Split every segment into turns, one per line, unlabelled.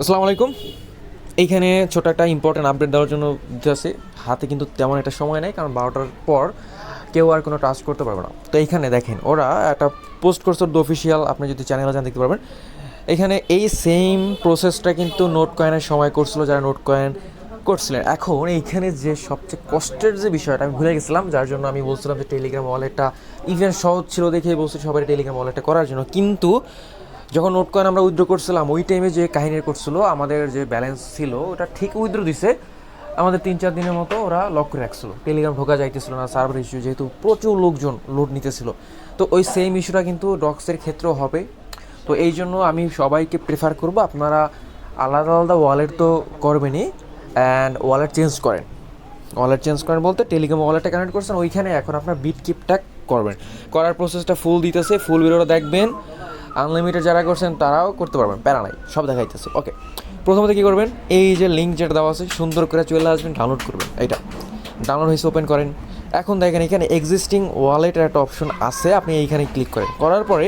আসসালামু আলাইকুম। এইখানে ছোট একটা ইম্পর্টেন্ট আপডেট দেওয়ার জন্য আছে হাতে কিন্তু তেমন একটা সময় নেই, কারণ বারোটার পর কেউ আর কোনো টাচ করতে পারবে না। তো এইখানে দেখেন, ওরা একটা পোস্ট করছে দ্য অফিসিয়াল আপনি যদি চ্যানেলে যান দেখতে পারবেন। এখানে এই সেম প্রসেসটা কিন্তু নোট কয়েনের সময় করছিল, যারা নোট কয়েন করছিলেন। এখন এইখানে যে সবচেয়ে কষ্টের যে বিষয়টা, আমি ভুলে গেছিলাম, যার জন্য আমি বলছিলাম যে টেলিগ্রাম ওয়ালেটটা ইভেন সহজ ছিল দেখেই বলছি সবাই টেলিগ্রাম ওয়ালেটটা করার জন্য। কিন্তু যখন নোট কয়েন আমরা উইথড্র করছিলাম, ওই টাইমে যে কাহিনী করছিল, আমাদের যে ব্যালেন্স ছিল, ওটা ঠিক উইথড্র দিছে। আমাদের তিন চার দিনের মতো ওরা লক করে রাখছিল। টেলিগ্রাম ঢোকা যাইতেছিল না সার্ভার ইস্যু যেহেতু প্রচুর লোকজন লোড নিতেছিল। তো ওই সেম ইস্যুটা কিন্তু ডক্সের ক্ষেত্রেও হবে। তো এই জন্য আমি সবাইকে প্রেফার করব, আপনারা আলাদা আলাদা ওয়ালেট তো করবেনই অ্যান্ড ওয়ালেট চেঞ্জ করেন। ওয়ালেট চেঞ্জ করেন বলতে টেলিগ্রাম ওয়ালেটটা কানেক্ট করছেন, ওইখানে এখন আপনার বিট কিপটা করবেন। করার প্রসেসটা ফুল দিতেছে ফুল ভিডিওটা দেখবেন। আনলিমিটেড যারা করছেন, তারাও করতে পারবেন। প্যারা নাই, সব দেখাইতেছে। ওকে প্রথমত কী করবেন? এই যে লিঙ্ক যেটা দেওয়া আছে, সুন্দর করে চলে আসবেন ডাউনলোড করবেন। এইটা ডাউনলোড হয়েছে ওপেন করেন। এখন দেখেন, এখানে এক্সিস্টিং ওয়ালেটের একটা অপশন আছে, আপনি এইখানে ক্লিক করেন। করার পরে,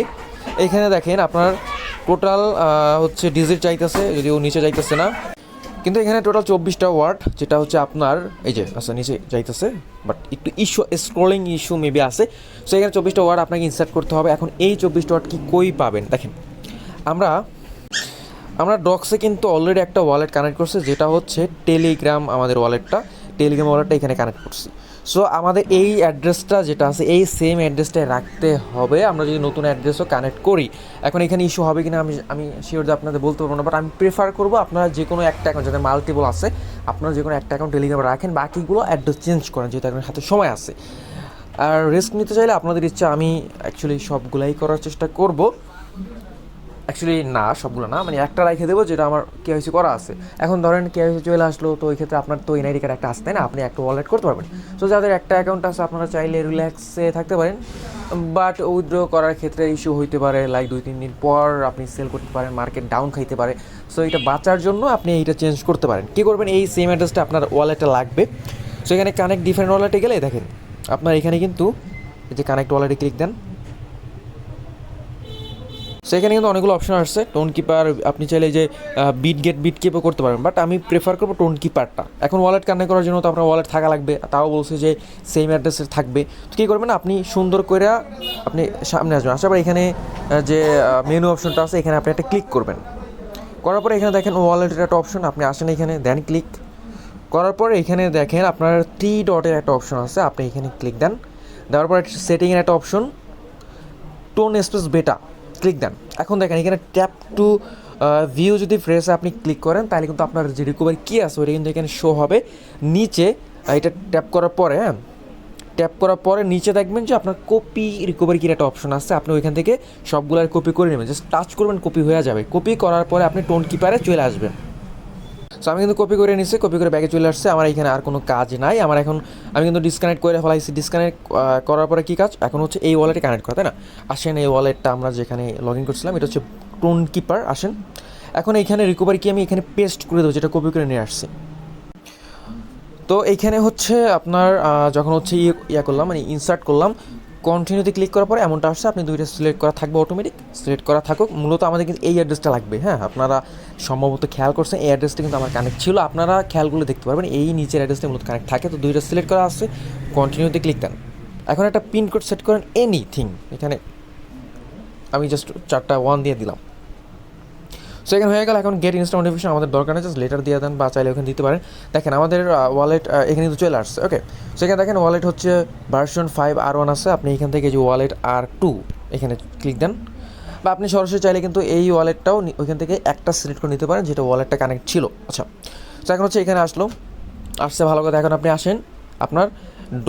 এখানে দেখেন আপনার টোটাল হচ্ছে ডিজিট চাইতেছে যদিও নিচে চাইতেছে না কিন্তু এখানে টোটাল চব্বিশটা ওয়ার্ড যেটা হচ্ছে আপনার, এই যে আচ্ছা নিচে যাইতেছে বাট একটু ইস্যু স্ক্রোলিং ইস্যু মেবি আছে। সো এখানে চব্বিশটা ওয়ার্ড আপনাকে ইনসার্ট করতে হবে। এখন এই চব্বিশটা ওয়ার্ড কি কই পাবেন? দেখেন, আমরা আমরা ডক্সে কিন্তু অলরেডি একটা ওয়ালেট কানেক্ট করছে, যেটা হচ্ছে টেলিগ্রাম আমাদের ওয়ালেটটা টেলিগ্রাম ওয়ালেটটা এখানে কানেক্ট করছি। সো আমাদের এই অ্যাড্রেসটা যেটা আছে, এই সেম অ্যাড্রেসটাই রাখতে হবে। আমরা যদি নতুন অ্যাড্রেসও কানেক্ট করি, এখন এখানে ইস্যু হবে কিনা আমি আমি শিওর আপনাদের বলতে পারব না বাট আমি প্রেফার করব আপনারা যে কোনো একটা অ্যাকাউন্ট যাদের মাল্টিপল আছে, আপনারা যে কোনো একটা অ্যাকাউন্ট টেলিগ্রাম রাখেন, বাকিগুলো অ্যাড্রেস চেঞ্জ করেন, যেহেতু এখন হাতে সময় আছে। আর রিস্ক নিতে চাইলে আপনাদের ইচ্ছা, আমি অ্যাকচুয়ালি সবগুলাই করার চেষ্টা করব। অ্যাকচুয়ালি না, সবগুলো না। মানে একটা রেখে দেবো যেটা আমার কে কেওয়াইসি করা আছে। এখন ধরেন কেওয়াইসি চলে আসলো, তো ওই ক্ষেত্রে আপনার তো এনআইডি কার্ড একটা আসতে না? আপনি একটা ওয়ালেট করতে পারবেন। সো যাদের একটা অ্যাকাউন্ট আছে, আপনারা চাইলে রিল্যাক্সে থাকতে পারেন। বাট উইথড্র করার ক্ষেত্রে ইস্যু হইতে পারে লাইক দুই, তিন দিন পর আপনি সেল করতে পারেন মার্কেট ডাউন খাইতে পারে। সো এটা বাঁচার জন্য আপনি এইটা চেঞ্জ করতে পারেন। কী করবেন? এই সেম অ্যাড্রেসটা আপনার ওয়ালেটে লাগবে। সো এখানে কানেক্ট ডিফারেন্ট ওয়ালেটে গেলে দেখেন, আপনার এখানে কিন্তু এই যে কানেক্ট ওয়ালেটে ক্লিক দেন। সেখানে কিন্তু অনেকগুলো অপশন আসছে। টোন কিপার আপনি চাইলে যে বিট গেট বিট কিপও করতে পারেন। বাট আমি প্রেফার করব টোন কিপারটা এখন ওয়ালেট কানেক্ট করার জন্য তো আপনার ওয়ালেট থাকা লাগবে। তাও বলছে যে সেম অ্যাড্রেসে থাকবে। তো কী করবেন আপনি সুন্দর করে আপনি সামনে আসবেন। আসার পর এখানে যে মেনু অপশনটা আছে, এখানে আপনি একটা ক্লিক করবেন। করার পরে এখানে দেখেন ওয়ালেটের একটা অপশন আপনি আসেন এখানে দেন ক্লিক করার পরে এখানে দেখেন আপনার থ্রি ডটের একটা অপশন আছে, আপনি এখানে ক্লিক দেন। দেওয়ার পরে সেটিংয়ের একটা option TON space beta click দেন। এখন দেখেন, এখানে ট্যাপ টু ভিউ যদি ফ্রেশে আপনি ক্লিক করেন, তাহলে কিন্তু আপনার যে রিকভারি কী আছে ওটা কিন্তু এখানে শো হবে। নিচে এটা ট্যাপ করার পরে হ্যাঁ ট্যাপ করার পরে নিচে দেখবেন যে আপনার কপি রিকভারি কির একটা অপশন আছে। আপনি ওইখান থেকে সবগুলো কপি করে নেবেন। জাস্ট টাচ করবেন কপি হয়ে যাবে। কপি করার পরে আপনি টোন কিপারে চলে আসবেন। সো আমি কিন্তু কপি করে নিছি কপি করে ব্যাগে চলে আসছে। আমার এখানে আর কোনো কাজ নাই। আমার এখন, আমি কিন্তু ডিসকানেক্ট করে ফেলাইছি। ডিসকানেক্ট করার পরে কী কাজ? এখন হচ্ছে এই ওয়ালেটে কানেক্ট করা, তাই না? আসেন এই ওয়ালেটটা আমরা যেখানে লগ ইন করছিলাম, এটা হচ্ছে টোন কিপার আসেন। এখন এইখানে রিকভারি কি আমি এখানে পেস্ট করে দেবো, যেটা কপি করে নিয়ে আসছি। তো এইখানে হচ্ছে আপনার যখন হচ্ছে ইয়ে ইয়া করলাম মানে ইনসার্ট করলাম কন্টিনিউতে ক্লিক করার পরে এমনটা আসছে, আপনি দুইটা সিলেক্ট করা থাকবে অটোমেটিক সিলেক্ট করা থাকুক। মূলত আমাদের কিন্তু এই অ্যাড্রেসটা লাগবে হ্যাঁ? আপনারা সম্ভবত খেয়াল করছেন, এই অ্যাড্রেসটা কিন্তু আমার কানেক্ট ছিল। আপনারা খেয়ালগুলো দেখতে পারবেন, এই নিচের অ্যাড্রেসটা মূলত কানেক্ট থাকে। তো দুইটা সিলেক্ট করা আসছে কন্টিনিউতে ক্লিক দেন। এখন একটা পিনকোড সেট করেন এনিথিং এখানে আমি জাস্ট চারটা ওয়ান দিয়ে দিলাম। সো এখানে হয়ে গেল এখন গেট ইনস্টা নোটিফিকেশন আমাদের দরকার নেই জাস্ট লেটার দিয়ে দেন বা চাইলে ওখানে দিতে পারেন। দেখেন আমাদের ওয়ালেট এখানে কিন্তু চলে আসছে ওকে সেখানে দেখেন ওয়ালেট হচ্ছে ভার্সন ফাইভ আর ওয়ান আছে, আপনি এখান থেকে যে ওয়ালেট আর টু এখানে ক্লিক দেন। বা আপনি সরাসরি চাইলে কিন্তু এই ওয়ালেটটাও ওইখান থেকে একটা সিলেক্ট করে নিতে পারেন, যেটা ওয়ালেটটা কানেক্ট ছিল। আচ্ছা তো এখন হচ্ছে এখানে আসলো। আসছে ভালো কথা, এখন আপনি আসেন, আপনার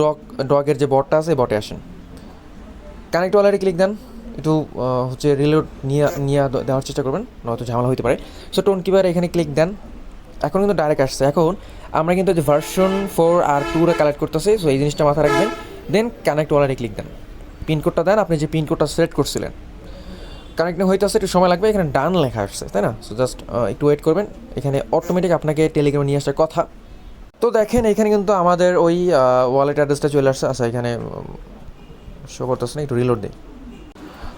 ডগ ডগের যে বটটা আছে বটে আসেন। কানেক্ট ওয়ালেটে ক্লিক দেন। একটু হচ্ছে রিলোড নিয়ে নিয়ে দেওয়ার চেষ্টা করবেন, নয়তো ঝামেলা হতে পারে। সো টোন কিপার এখানে ক্লিক দেন। এখন কিন্তু ডাইরেক্ট আসছে। এখন আমরা কিন্তু যে ভার্সন ফোর আর টুরে কালেক্ট করতেছি সো এই জিনিসটা মাথায় রাখবেন। দেন কানেক্ট ওয়ালেটে ক্লিক দেন। পিনকোডটা দেন, আপনি যে পিনকোডটা সিলেক্ট করছিলেন। কানেক্ট হইতেছে, একটু সময় লাগবে, এখানে ডান লেখা আসছে, তাই না? সো জাস্ট একটু ওয়েট করবেন। এখানে অটোমেটিক আপনাকে টেলিগ্রামে নিয়ে আসার কথা। তো দেখেন, এখানে কিন্তু আমাদের ওই ওয়ালেট অ্যাড্রেসটা চলে আসছে। আচ্ছা এখানে শো করতেছে না, একটু রিলোড দিই।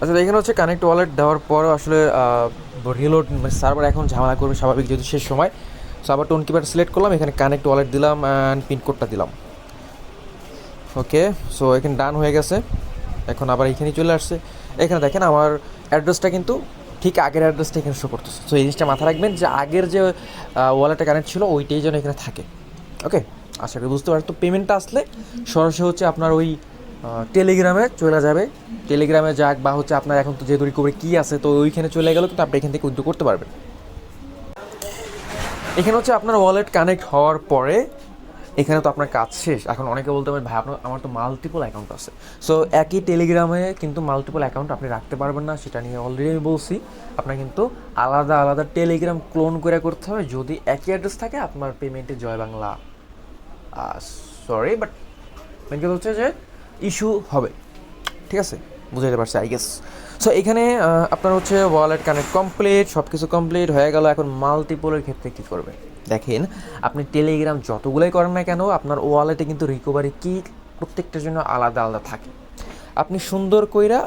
আচ্ছা এখানে হচ্ছে কানেক্ট ওয়ালেট দেওয়ার পরও আসলে রিলোড মানে সার্ভার এখন ঝামেলা করবে স্বাভাবিক যেহেতু শেষ সময়। সো আবার টোন কিপার সিলেক্ট করলাম, এখানে কানেক্ট ওয়ালেট দিলাম অ্যান্ড পিনকোডটা দিলাম। ওকে সো এখানে ডান হয়ে গেছে। এখন আবার এখানে চলে আসছে। এখানে দেখেন আমার অ্যাড্রেসটা কিন্তু ঠিক আগের অ্যাড্রেসটা এখানে শো করতেছে। সো এই জিনিসটা মাথায় রাখবেন যে আগের যে ওয়ালেটে কানেক্ট ছিল, ওইটাই যেন এখানে থাকে। ওকে আশা করি বুঝতে পারেন তো পেমেন্টটা আসলে সরাসরি হচ্ছে আপনার ওই টেলিগ্রামে চলে যাবে। টেলিগ্রামে যাক, বা হচ্ছে আপনার এখন তো যেহেতু রিকভারি কী আছে, তো ওইখানে চলে গেলে কিন্তু আপনি এখান থেকে উদ্যোগ করতে পারবেন। এখানে হচ্ছে আপনার ওয়ালেট কানেক্ট হওয়ার পরে, এখানে তো আপনার কাজ শেষ। এখন অনেকে বলতে পারেন, ভাই, আপনার, আমার তো মাল্টিপল অ্যাকাউন্ট আছে। সো একই টেলিগ্রামে কিন্তু মাল্টিপল অ্যাকাউন্ট আপনি রাখতে পারবেন না, সেটা নিয়ে অলরেডি আমি বলছি। আপনার কিন্তু আলাদা আলাদা টেলিগ্রাম ক্লোন করে করতে হবে। যদি একই অ্যাড্রেস থাকে, আপনার পেমেন্টে জয় বাংলা সরি বাট মেন কথা হচ্ছে যে ইস্যু হবে। ঠিক আছে? বুঝাইতে পারছি আই গেস সো এখানে আপনার হচ্ছে ওয়ালেট কানেক্ট কমপ্লিট সব কিছু কমপ্লিট হয়ে গেল। এখন মাল্টিপলের ক্ষেত্রে কী করবে? দেখেন, আপনি টেলিগ্রাম যতগুলোই করেন না কেন, আপনার ওয়ালেটে কিন্তু রিকভারি কি প্রত্যেকটার জন্য আলাদা আলাদা থাকে। আপনি সুন্দর কইরা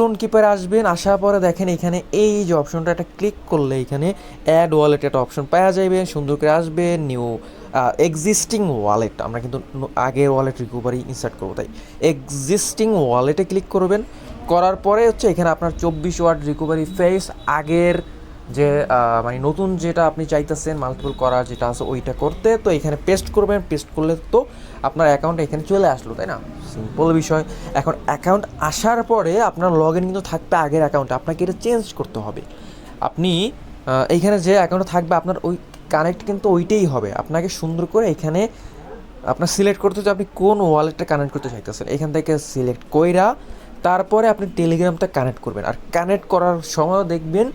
টোন কিপার আসবেন, আসার পরে দেখেন এখানে এই যে অপশনটা একটা ক্লিক করলে এখানে অ্যাড ওয়ালেট একটা অপশন পাওয়া যাবে সুন্দর করে আসবে নিউ এক্সিস্টিং ওয়ালেট আমরা কিন্তু আগের ওয়ালেট রিকোভারি ইনসার্ট করব, তাই এক্সিস্টিং ওয়ালেটে ক্লিক করবেন, করার পরে হচ্ছে এখানে আপনার চব্বিশ ওয়ার্ড রিকোভারি ফেস আগের যে মানে নতুন যেটা আপনি চাইতেছেন মাল্টিপল করা যেটা আছে ওইটা করতে, তো এখানে পেস্ট করবেন পেস্ট করলে তো আপনার অ্যাকাউন্ট এখানে চলে আসলো, তাই না? সিম্পল বিষয়। এখন অ্যাকাউন্ট আসার পরে আপনার লগ ইন কিন্তু থাকবে আগের অ্যাকাউন্টে আপনাকে এটা চেঞ্জ করতে হবে। আপনি এইখানে যে অ্যাকাউন্ট থাকবে, আপনার ওই কানেক্ট কিন্তু ওইটাই হবে। আপনাকে সুন্দর করে এখানে আপনার সিলেক্ট করতে হচ্ছে আপনি কোন ওয়ালেটটা কানেক্ট করতে চাইতেছেন। এখান থেকে সিলেক্ট কইরা, তারপরে আপনি টেলিগ্রামটা কানেক্ট করবেন। আর কানেক্ট করার সময়ও দেখবেন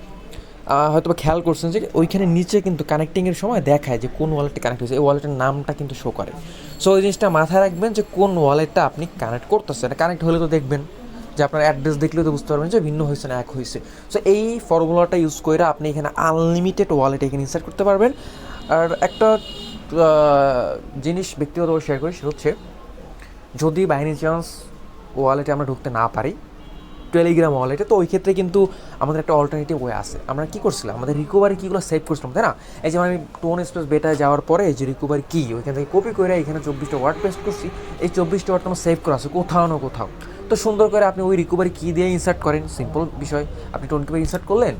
হয়তো খেয়াল করছেন যে ওইখানে নিচে কিন্তু কানেক্টিংয়ের সময় দেখায় যে কোন ওয়ালেটটা কানেক্ট হয়েছে। এই ওয়ালেটের নামটা কিন্তু শো করে। সো ওই জিনিসটা মাথায় রাখবেন যে কোন ওয়ালেটটা আপনি কানেক্ট করতেছেন। কানেক্ট হলে তো দেখবেন যে আপনার অ্যাড্রেস দেখলেও তো বুঝতে পারবেন যে ভিন্ন হয়েছে না এক হয়েছে। সো এই ফর্মুলাটা ইউজ করে আপনি এখানে আনলিমিটেড ওয়ালেট এখানে ইনসার্ট করতে পারবেন। আর একটা জিনিস ব্যক্তিগতভাবে শেয়ার করি, সেটা হচ্ছে যদি বাইনি চান্স ওয়ালেটে আমরা ঢুকতে না পারি টেলিগ্রাম ওয়ালেটে তো ওই ক্ষেত্রে কিন্তু আমাদের একটা অল্টারনেটিভ ওয়ে আছে। আমরা কী করছিলাম? আমাদের রিকোভারি কিগুলো সেভ করছিলাম, তাই না? এই যে আমি টোন স্পেস বেটায় যাওয়ার পরে যে রিকোভারি কি ওইখান থেকে কপি করে এখানে চব্বিশটা ওয়ার্ড পেস্ট করছি। এই চব্বিশটা ওয়ার্ড তোমার সেভ করা আছে কোথাও না কোথাও। তো সুন্দর করে আপনি ওই রিকোভারি কি দিয়ে ইনসার্ট করেন। সিম্পল বিষয়। আপনি টোন কীভাবে ইনসার্ট করলেন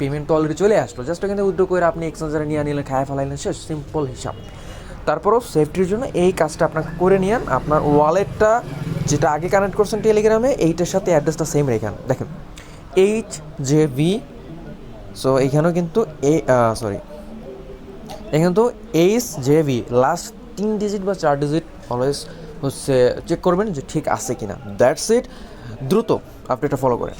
পেমেন্ট তো অলরেডি চলে আসলো। জাস্ট ওখান উইথড্র করে আপনি এক্সচেঞ্জারে নিয়ে নিলেন খায় ফেলাইলেন শেষ সিম্পল হিসাব। তারপরও সেফটির জন্য এই কাজটা আপনাকে করে নিয়েন। আপনার ওয়ালেটটা যেটা আগে কানেক্ট করছেন টেলিগ্রামে এইটার সাথে অ্যাড্রেসটা সেম রেখান দেখেন এইচ জে ভি সো এইখানেও কিন্তু এ সরি এখানে তো এইচ জে ভি লাস্ট তিন ডিজিট বা চার ডিজিট অলওয়েজ হচ্ছে চেক করবেন যে ঠিক আছে কিনা। দ্যাটস ইট দ্রুত আপনি এটা ফলো করেন।